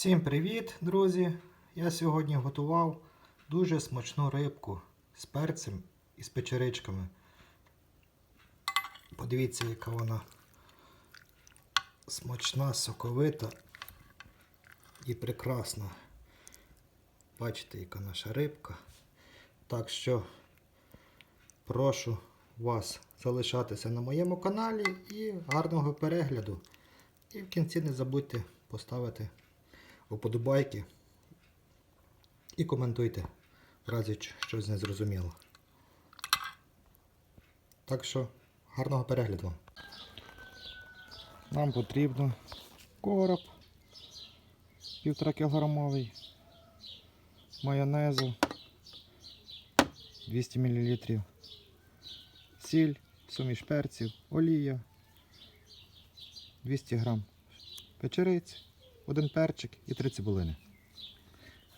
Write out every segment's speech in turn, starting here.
Всім привіт, друзі! Я сьогодні готував дуже смачну рибку з перцем і з печеричками. Подивіться, яка вона смачна, соковита і прекрасна. Бачите, яка наша рибка. Так що прошу вас залишатися на моєму каналі і гарного перегляду. І в кінці не забудьте поставити вподобайки і коментуйте, в разі щось не зрозуміло. Так що, гарного перегляду. Нам потрібно короб півтора кілограмовий, майонезу 200 мл, сіль, суміш перців, олія 200 грам печериць, один перчик і три цибулини.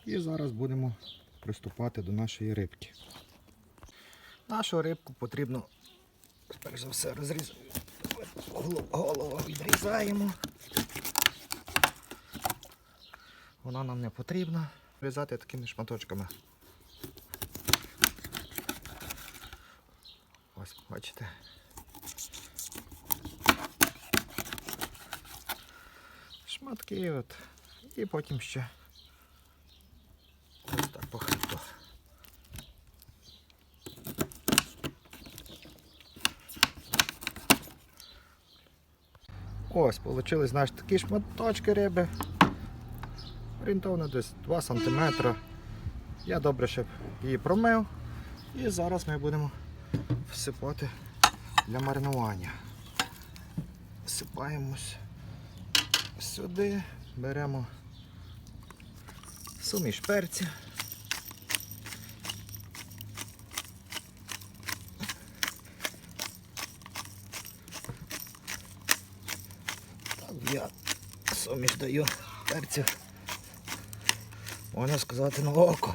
І зараз будемо приступати до нашої рибки. Нашу рибку потрібно, перш за все, розрізати. Голову відрізаємо. Вона нам не потрібна. Різати такими шматочками. Ось, бачите. Шматки от. І потім ще ось так по хребту. Ось, вийшли, знаєш, такі шматочки риби. Орієнтовно десь 2 см. Я добре ще її промив. І зараз ми будемо всипати для маринування. Всипаємось сюди, беремо суміш. Так, я суміш даю перців. Можна сказати на око.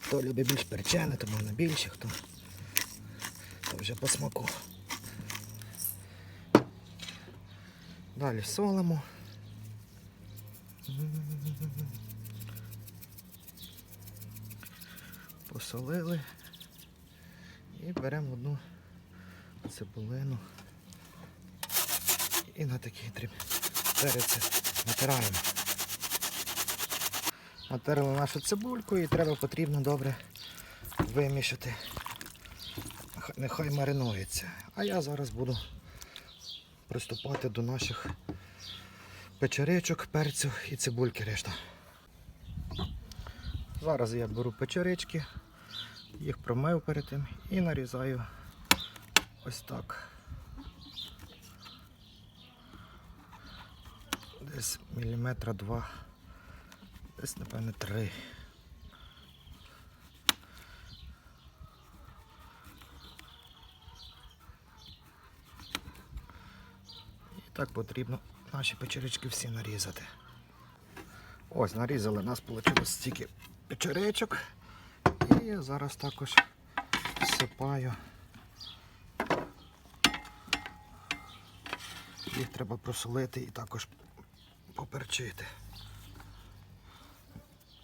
Хто любить більш перчене, то можна більше, хто то вже по смаку. Далі солимо. Посолили і беремо одну цибулину і на такий дріб перець натираємо. Натерли нашу цибульку і треба потрібно добре вимішати. Нехай маринується. А я зараз буду приступати до наших печеричок, перцю і цибульки решта. Зараз я беру печерички, їх промив перед тим і нарізаю ось так. Десь міліметра два, десь, напевне, три. Так потрібно наші печерички всі нарізати. Ось, нарізали, у нас вийшло стільки печеричок. І я зараз також всипаю. Їх треба просолити і також поперчити.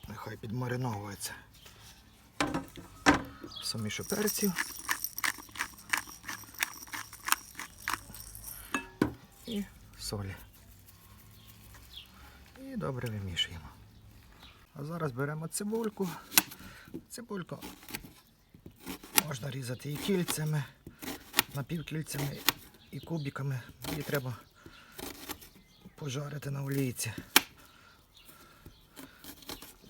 Нехай підмариновується. Сумішу перців. І солі. І добре вимішуємо. А зараз беремо цибульку. Цибульку можна різати і кільцями, напівкільцями, і кубиками. Її треба пожарити на олійці.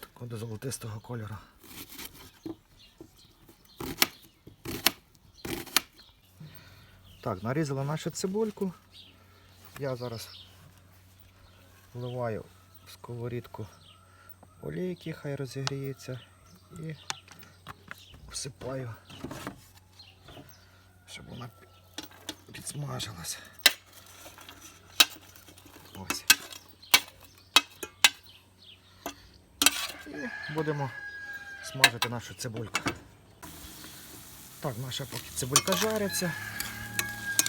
Такого до золотистого кольору. Так, нарізала нашу цибульку. Я зараз вливаю в сковорідку олійки, хай розігріється і всипаю, щоб вона підсмажилася. Ось. І будемо смажити нашу цибульку. Так, наша поки цибулька жариться.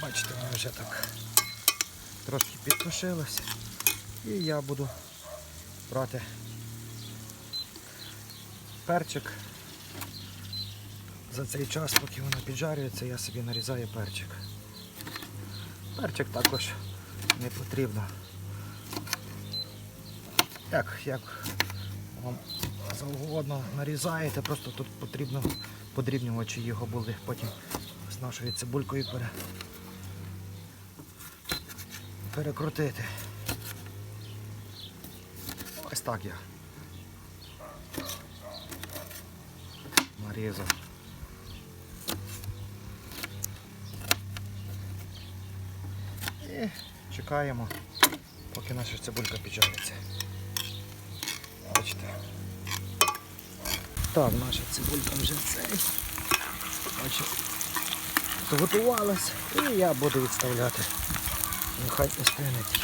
Бачите, вона вже так трошки підсушилось. І я буду брати перчик. За цей час, поки воно піджарюється, я собі нарізаю перчик. Перчик також не потрібно. Як, як вам завгодно нарізаєте, просто тут потрібно подрібнювати, чи його були потім з нашою цибулькою пере... перекрутити. Ось так я. Нарізав. І чекаємо, поки наша цибулька піджариться. Бачите. Так, наша цибулька вже цей. Бачите, готувалась і я буду відставляти. Нехай остинеть.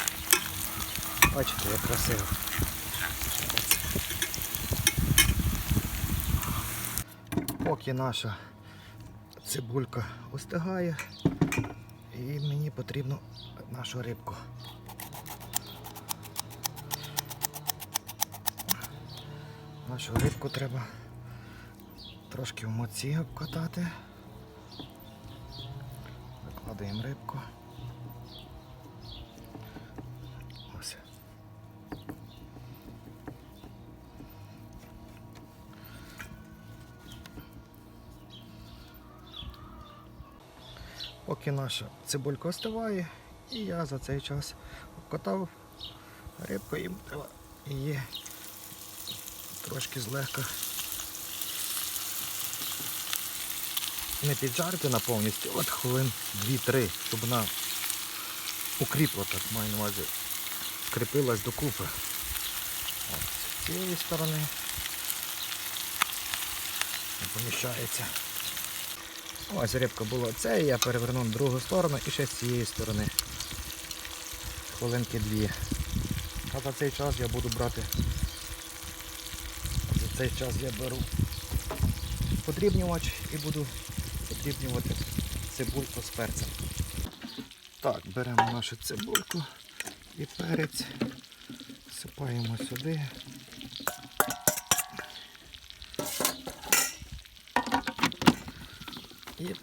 Бачите, як красиво. Поки наша цибулька остигає, і мені потрібно нашу рибку. Нашу рибку треба трошки в моці обкатати. Викладаємо рибку. Поки наша цибулька остиває, і я за цей час обкатав рибку і її трошки злегка не піджарити повністю, от хвилин 2-3, щоб вона укріпла, так маю на увазі, скріпилась докупи. От, з цієї сторони не поміщається. Ось рибка була це, я перевернув на другу сторону і ще з цієї сторони. Хвилинки дві. А за цей час я буду брати. За цей час я беру подрібнювач і буду подрібнювати цибульку з перцем. Так, беремо нашу цибульку і перець, всипаємо сюди. І.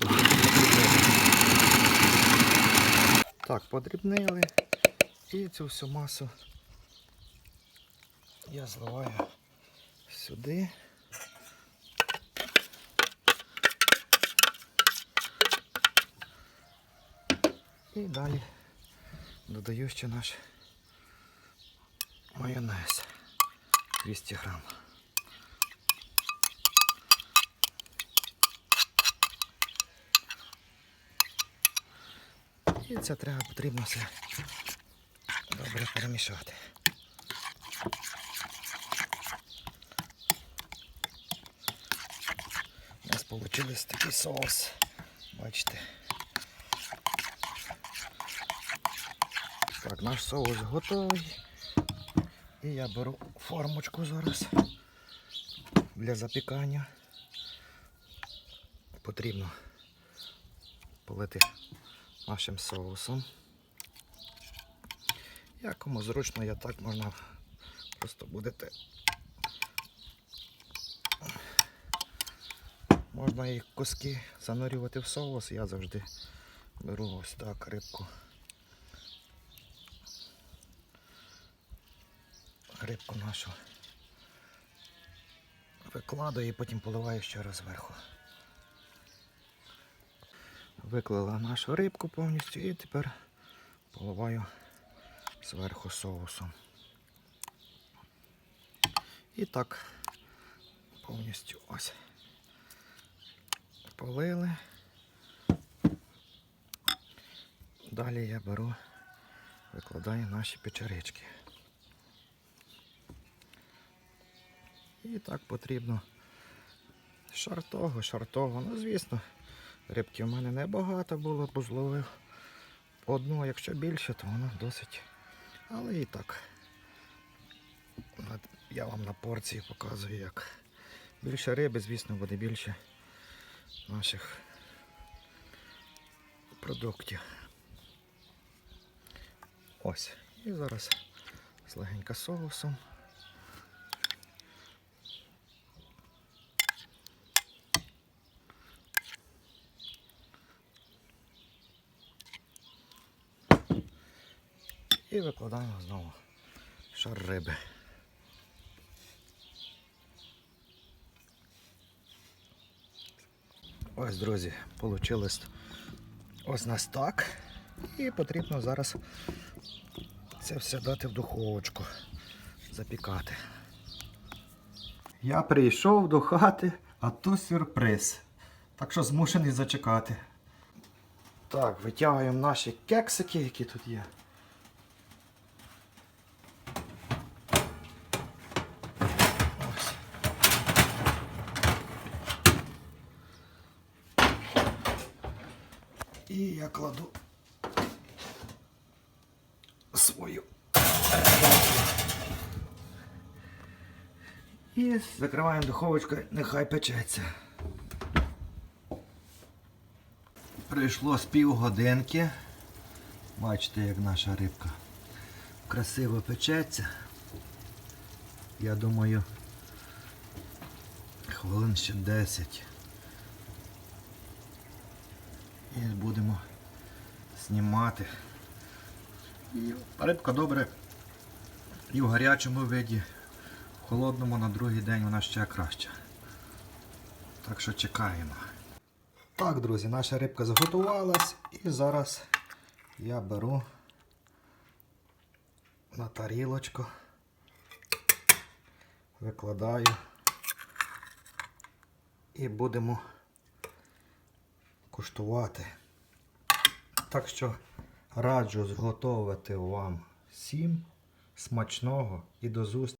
Так, подрібнили. І цю всю масу я зливаю сюди. І далі додаю ще наш майонез 200 грам. І це треба потрібно все добре перемішати. У нас вийшов такий соус. Бачите. Так, наш соус готовий. І я беру формочку зараз для запікання. Потрібно полити нашим соусом. Як кому зручно, я так можна просто будете. Можна і куски занурювати в соус, я завжди беру ось так рибку. Рибку нашу викладаю і потім поливаю ще раз зверху. Виклала нашу рибку повністю і тепер поливаю зверху соусом. І так повністю ось полили. Далі я беру, викладаю наші печерички. І так потрібно шар того, шар того. Ну, звісно, рибки в мене небагато було, бо зловив одну, якщо більше, то воно досить. Але і так. Я вам на порції показую, як більше риби, звісно, буде більше наших продуктів. Ось. І зараз легенька соусом. І викладаємо знову шар риби. Ось, друзі, вийшло ось нас так. І потрібно зараз це все дати в духовочку, запікати. Я прийшов до хати, а тут сюрприз. Так що змушений зачекати. Так, витягуємо наші кексики, які тут є. Ось. І я кладу свою. І закриваємо духовочку, нехай печеться. Прийшло з півгодинки. Бачите, як наша рибка красиво печеться. Я думаю, хвилин ще 10. І будемо знімати. І рибка добре і в гарячому виді, в холодному на другий день вона ще краща. Так що чекаємо. Так, друзі, наша рибка зготувалась і зараз я беру на тарілочку, викладаю і будемо куштувати. Так що раджу зготовити вам всім смачного і до зустрічі.